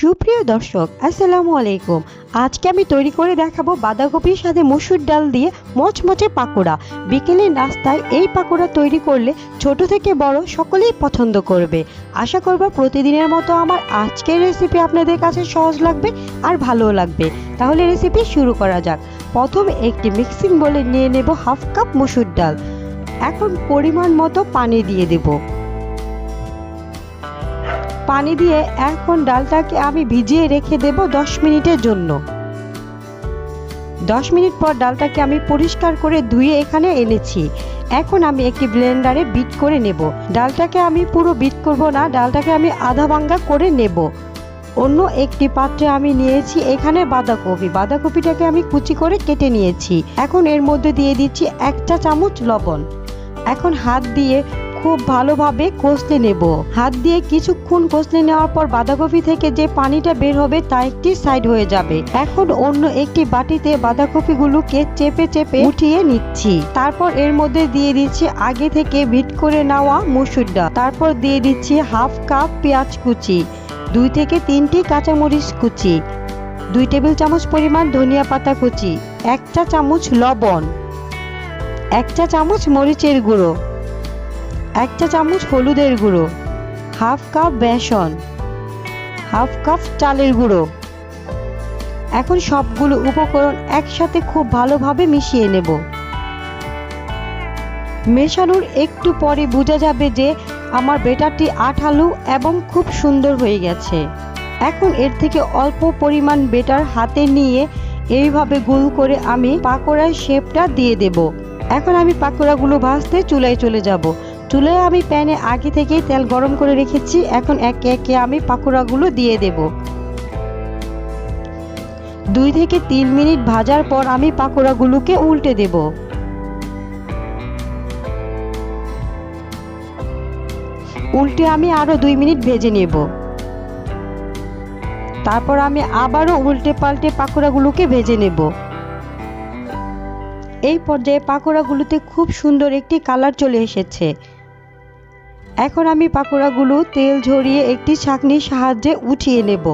সুপ্রিয় দর্শক, আসসালামু আলাইকুম। আজকে আমি তৈরি করে দেখাবো বাঁধাকপির সাথে মসুর ডাল দিয়ে মচমচে পাকোড়া। বিকেলের নাস্তায় এই পাকোড়া তৈরি করলে ছোট থেকে বড় সকলেই পছন্দ করবে। আশা করব প্রতিদিনের মতো আমার আজকের রেসিপি আপনাদের কাছে সহজ লাগবে আর ভালোও লাগবে। তাহলে রেসিপি শুরু করা যাক। প্রথম একটি মিক্সিং বলে নিয়ে নেব হাফ কাপ মসুর ডাল। এখন পরিমাণ মতো পানি দিয়ে দেবো। পানি দিয়ে এখন ডালটাকে আমি ভিজিয়ে রেখে দেব দশ মিনিটের জন্য। দশ মিনিট পর ডালটাকে আমি পরিষ্কার করে ধুয়ে এখানে এনেছি। এখন আমি একটি ব্লেন্ডারে বিট করে নেব। ডালটাকে আমি পুরো বিট করব না, ডালটাকে আমি আধা ভাঙ্গা করে নেব। অন্য একটি পাত্রে আমি নিয়েছি এখানে বাঁধাকপি। বাঁধাকপিটাকে আমি কুচি করে কেটে নিয়েছি। এখন এর মধ্যে দিয়ে দিচ্ছি একটা চামচ লবণ। এখন হাত দিয়ে খুব ভালোভাবে কষলে নেব। হাত দিয়ে কিছুক্ষণ কষলে নেওয়ার পর বাঁধাকপি থেকে যে পানিটা বের হবে তা একটি সাইড হয়ে যাবে। এখন অন্য একটি বাটিতে বাঁধাকপিগুলোকে চেপে চেপে উঠিয়ে নিচ্ছি। তারপর এর মধ্যে দিয়ে দিচ্ছি আগে থেকে ভিট করে নেওয়া মুসুর ডাল। তারপর দিয়ে দিচ্ছি হাফ কাপ পেঁয়াজ কুচি, দুই থেকে তিনটি কাঁচামরিচ কুচি, দুই টেবিল চামচ পরিমাণ ধনিয়া পাতা কুচি, এক চা চামচ লবণ, এক চা চামচ মরিচের গুঁড়ো। এক চা চামচ হলুদের গুঁড়ো, হাফ কাপ বেসন, হাফ কাপ চালের গুঁড়ো। এখন সবগুলো উপকরণ একসাথে খুব ভালোভাবে মিশিয়ে নেব। মেশানোর একটু পরে বোঝা যাবে যে আমার বেটারটি আঠালু এবং খুব সুন্দর হয়ে গেছে। এখন এর থেকে অল্প পরিমাণ বেটার হাতে নিয়ে এইভাবে গোল করে আমি পাকোড়ার শেপটা দিয়ে দেব। এখন আমি পাকোড়াগুলো ভাজতে চুলায় চলে যাব। চুলায় আমি প্যানে আগে থেকেই তেল গরম করে রেখেছি। এখন একে একে আমি পাকোড়াগুলো দিয়ে দেব। দুই থেকে তিন মিনিট ভাজার পর আমি পাকোড়াগুলোকে উল্টে দেব। উল্টে আমি আরও দুই মিনিট ভেজে নেব। তারপর আমি আবারও উল্টে পাল্টে পাকোড়াগুলোকে ভেজে নেব। এই পর্যায়ে পাকোড়াগুলোতে খুব সুন্দর একটি কালার চলে এসেছে। এখন আমি পাকোড়াগুলো তেল ঝরিয়ে একটি ছাঁকনির সাহায্যে উঠিয়ে নেব।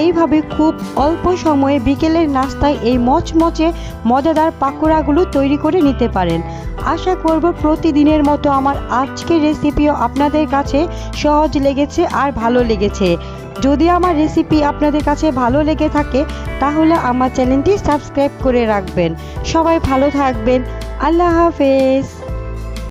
এইভাবে খুব অল্প সময়ে বিকেলের নাস্তায় এই মচমচে, মজাদার পাকোড়াগুলো তৈরি করে নিতে পারেন। আশা করব প্রতিদিনের মতো আমার আজকের রেসিপিও আপনাদের কাছে সহজ লেগেছে আর ভালো লেগেছে। যদি আমার রেসিপি আপনাদের কাছে ভালো লেগে থাকে, তাহলে আমার চ্যানেলটি সাবস্ক্রাইব করে রাখবেন। সবাই ভালো থাকবেন। আল্লাহ হাফেজ।